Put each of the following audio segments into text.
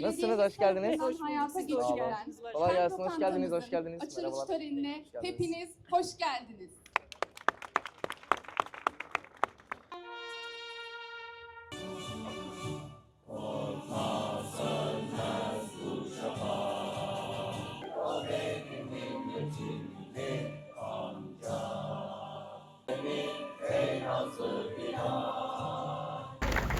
Nasılsınız? Hoş geldiniz. Hoş hayata geçiren Kolay gelsin. Hoş geldiniz. Hoş geldiniz. Açılış Merhabalar. törenine hepiniz hoş geldiniz.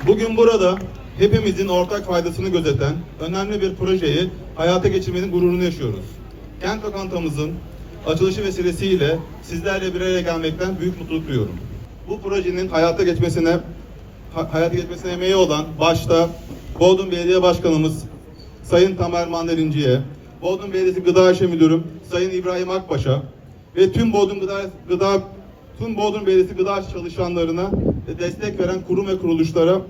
Bugün burada hepimizin ortak faydasını gözeten önemli bir projeyi hayata geçirmenin gururunu yaşıyoruz. Kent lokantamızın açılışı vesilesiyle sizlerle bir araya gelmekten büyük mutluluk duyuyorum. Bu projenin hayata geçmesine ha- hayata geçmesine emeği olan başta Bodrum Belediye Başkanımız Sayın Tamer Mandelinci'ye, Bodrum Belediyesi Gıda İşe Müdürüm Sayın İbrahim Akbaş'a ve tüm Bodrum Gıda, Gıda tüm Bodrum Belediyesi gıda çalışanlarına destek veren kurum ve kuruluşlara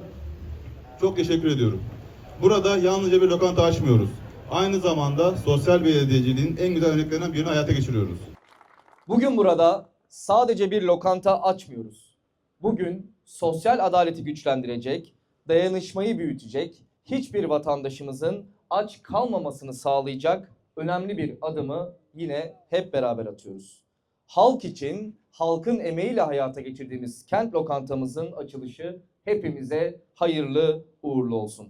çok teşekkür ediyorum. Burada yalnızca bir lokanta açmıyoruz. Aynı zamanda sosyal belediyeciliğin en güzel örneklerinden birini hayata geçiriyoruz. Bugün burada sadece bir lokanta açmıyoruz. Bugün sosyal adaleti güçlendirecek, dayanışmayı büyütecek, hiçbir vatandaşımızın aç kalmamasını sağlayacak önemli bir adımı yine hep beraber atıyoruz. Halk için, halkın emeğiyle hayata geçirdiğimiz kent lokantamızın açılışı hepimize hayırlı uğurlu olsun.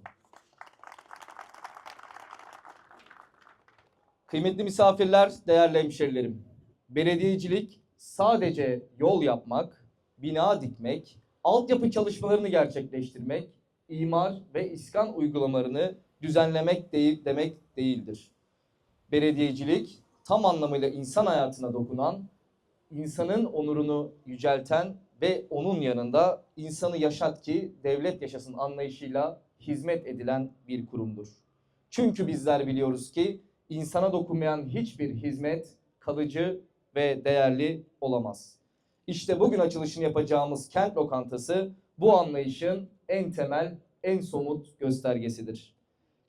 Kıymetli misafirler, değerli hemşerilerim. Belediyecilik sadece yol yapmak, bina dikmek, altyapı çalışmalarını gerçekleştirmek, imar ve iskan uygulamalarını düzenlemek değil demek değildir. Belediyecilik tam anlamıyla insan hayatına dokunan, insanın onurunu yücelten ve onun yanında insanı yaşat ki devlet yaşasın anlayışıyla hizmet edilen bir kurumdur. Çünkü bizler biliyoruz ki insana dokunmayan hiçbir hizmet kalıcı ve değerli olamaz. İşte bugün açılışını yapacağımız kent lokantası bu anlayışın en temel, en somut göstergesidir.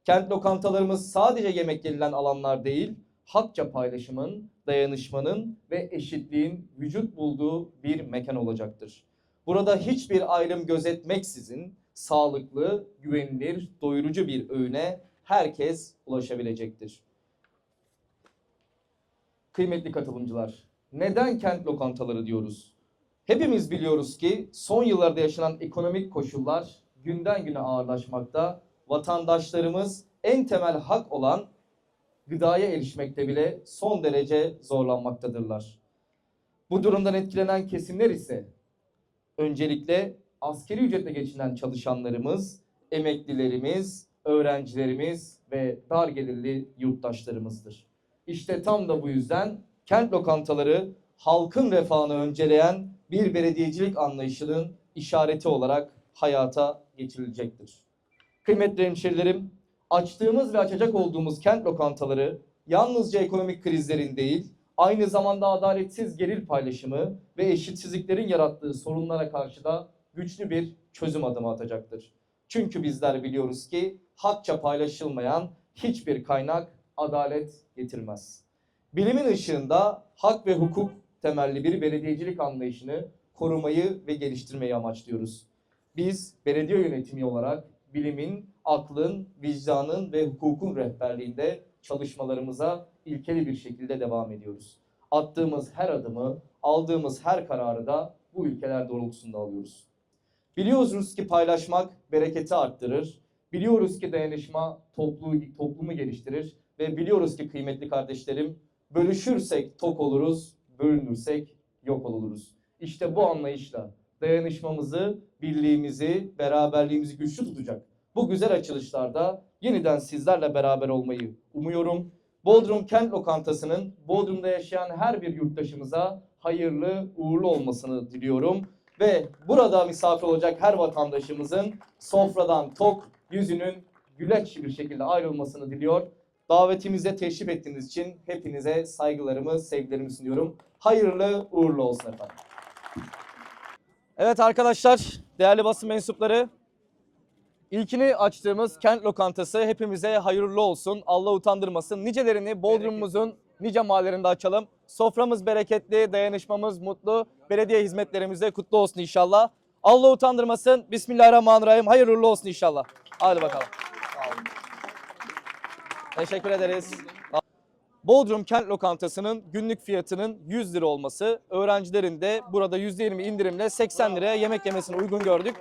Kent lokantalarımız sadece yemek yenilen alanlar değil, hakça paylaşımın, dayanışmanın ve eşitliğin vücut bulduğu bir mekan olacaktır. Burada hiçbir ayrım gözetmeksizin sağlıklı, güvenilir, doyurucu bir öğüne herkes ulaşabilecektir. Kıymetli katılımcılar, neden kent lokantaları diyoruz? Hepimiz biliyoruz ki son yıllarda yaşanan ekonomik koşullar günden güne ağırlaşmakta. Vatandaşlarımız en temel hak olan gıdaya erişmekte bile son derece zorlanmaktadırlar. Bu durumdan etkilenen kesimler ise öncelikle askeri ücretle geçinen çalışanlarımız, emeklilerimiz, öğrencilerimiz ve dar gelirli yurttaşlarımızdır. İşte tam da bu yüzden kent lokantaları halkın refahını önceleyen bir belediyecilik anlayışının işareti olarak hayata geçirilecektir. Kıymetli hemşerilerim, açtığımız ve açacak olduğumuz kent lokantaları yalnızca ekonomik krizlerin değil, aynı zamanda adaletsiz gelir paylaşımı ve eşitsizliklerin yarattığı sorunlara karşı da güçlü bir çözüm adımı atacaktır. Çünkü bizler biliyoruz ki hakça paylaşılmayan hiçbir kaynak adalet getirmez. Bilimin ışığında hak ve hukuk temelli bir belediyecilik anlayışını korumayı ve geliştirmeyi amaçlıyoruz. Biz belediye yönetimi olarak bilimin, aklın, vicdanın ve hukukun rehberliğinde çalışmalarımıza ilkeli bir şekilde devam ediyoruz. Attığımız her adımı, aldığımız her kararı da bu ülkeler doğrultusunda alıyoruz. Biliyoruz ki paylaşmak bereketi arttırır. Biliyoruz ki dayanışma toplu, toplumu geliştirir. Ve biliyoruz ki kıymetli kardeşlerim bölüşürsek tok oluruz, bölünürsek yok oluruz. İşte bu anlayışla dayanışmamızı, birliğimizi, beraberliğimizi güçlü tutacak. Bu güzel açılışlarda yeniden sizlerle beraber olmayı umuyorum. Bodrum Kent Lokantası'nın Bodrum'da yaşayan her bir yurttaşımıza hayırlı, uğurlu olmasını diliyorum. Ve burada misafir olacak her vatandaşımızın sofradan tok, yüzünün güleç bir şekilde ayrılmasını diliyor. Davetimize teşrif ettiğiniz için hepinize saygılarımı, sevgilerimi sunuyorum. Hayırlı uğurlu olsun efendim. Evet arkadaşlar, değerli basın mensupları. İlkini açtığımız kent lokantası hepimize hayırlı olsun. Allah utandırmasın. Nicelerini Bodrum'umuzun nice mahallelerinde açalım. Soframız bereketli, dayanışmamız mutlu. Belediye hizmetlerimiz de kutlu olsun inşallah. Allah utandırmasın. Bismillahirrahmanirrahim. Hayırlı olsun inşallah. Hadi bakalım. Teşekkür ederiz. Bodrum Kent Lokantası'nın günlük fiyatının 100 lira olması, öğrencilerin de burada %20 indirimle 80 liraya yemek yemesini uygun gördük.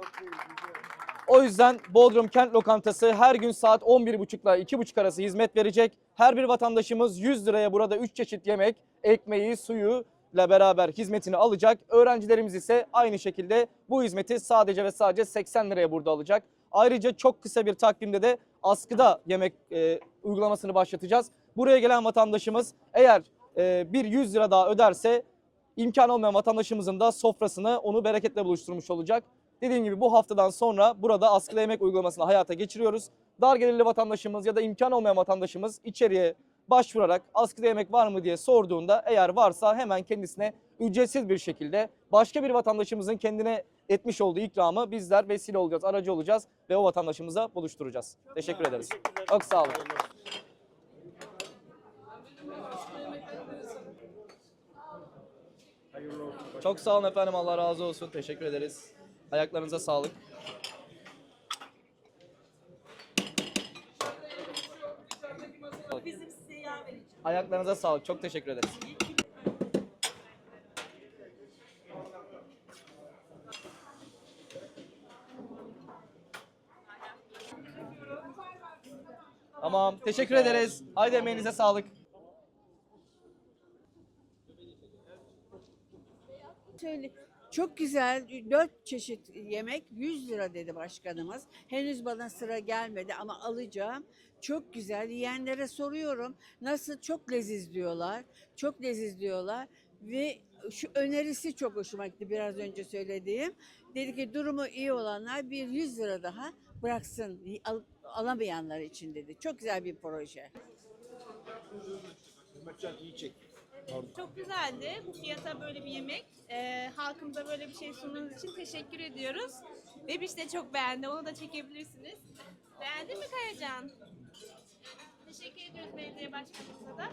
O yüzden Bodrum Kent Lokantası her gün saat 11.30 ile 2.30 arası hizmet verecek. Her bir vatandaşımız 100 liraya burada 3 çeşit yemek, ekmeği, suyu ile beraber hizmetini alacak. Öğrencilerimiz ise aynı şekilde bu hizmeti sadece ve sadece 80 liraya burada alacak. Ayrıca çok kısa bir takvimde de askıda yemek e, uygulamasını başlatacağız. Buraya gelen vatandaşımız eğer e, bir 100 lira daha öderse imkan olmayan vatandaşımızın da sofrasını onu bereketle buluşturmuş olacak. Dediğim gibi bu haftadan sonra burada askıda yemek uygulamasını hayata geçiriyoruz. Dar gelirli vatandaşımız ya da imkan olmayan vatandaşımız içeriye başvurarak askıda yemek var mı diye sorduğunda eğer varsa hemen kendisine ücretsiz bir şekilde başka bir vatandaşımızın kendine etmiş olduğu ikramı bizler vesile olacağız, aracı olacağız ve o vatandaşımıza buluşturacağız. Teşekkür ederiz. Çok sağ olun. Çok sağ olun efendim. Allah razı olsun. Teşekkür ederiz. Ayaklarınıza sağlık. Ayaklarınıza sağlık. Çok teşekkür ederiz. Tamam. Teşekkür ederiz. Haydi emeğinize sağlık. Söyle. Çok güzel. Dört çeşit yemek 100 lira dedi başkanımız. Henüz bana sıra gelmedi ama alacağım. Çok güzel. Yiyenlere soruyorum. Nasıl? Çok leziz diyorlar. Çok leziz diyorlar. Ve şu önerisi çok hoşuma gitti biraz önce söylediğim. Dedi ki durumu iyi olanlar bir 100 lira daha bıraksın al- alamayanlar için dedi. Çok güzel bir proje. Çok güzeldi bu fiyata böyle bir yemek. Ee, halkımıza böyle bir şey sunduğunuz için teşekkür ediyoruz. Bebiş de çok beğendi. Onu da çekebilirsiniz. Beğendin mi Kayacan? Teşekkür ediyoruz belediye başkanımıza da.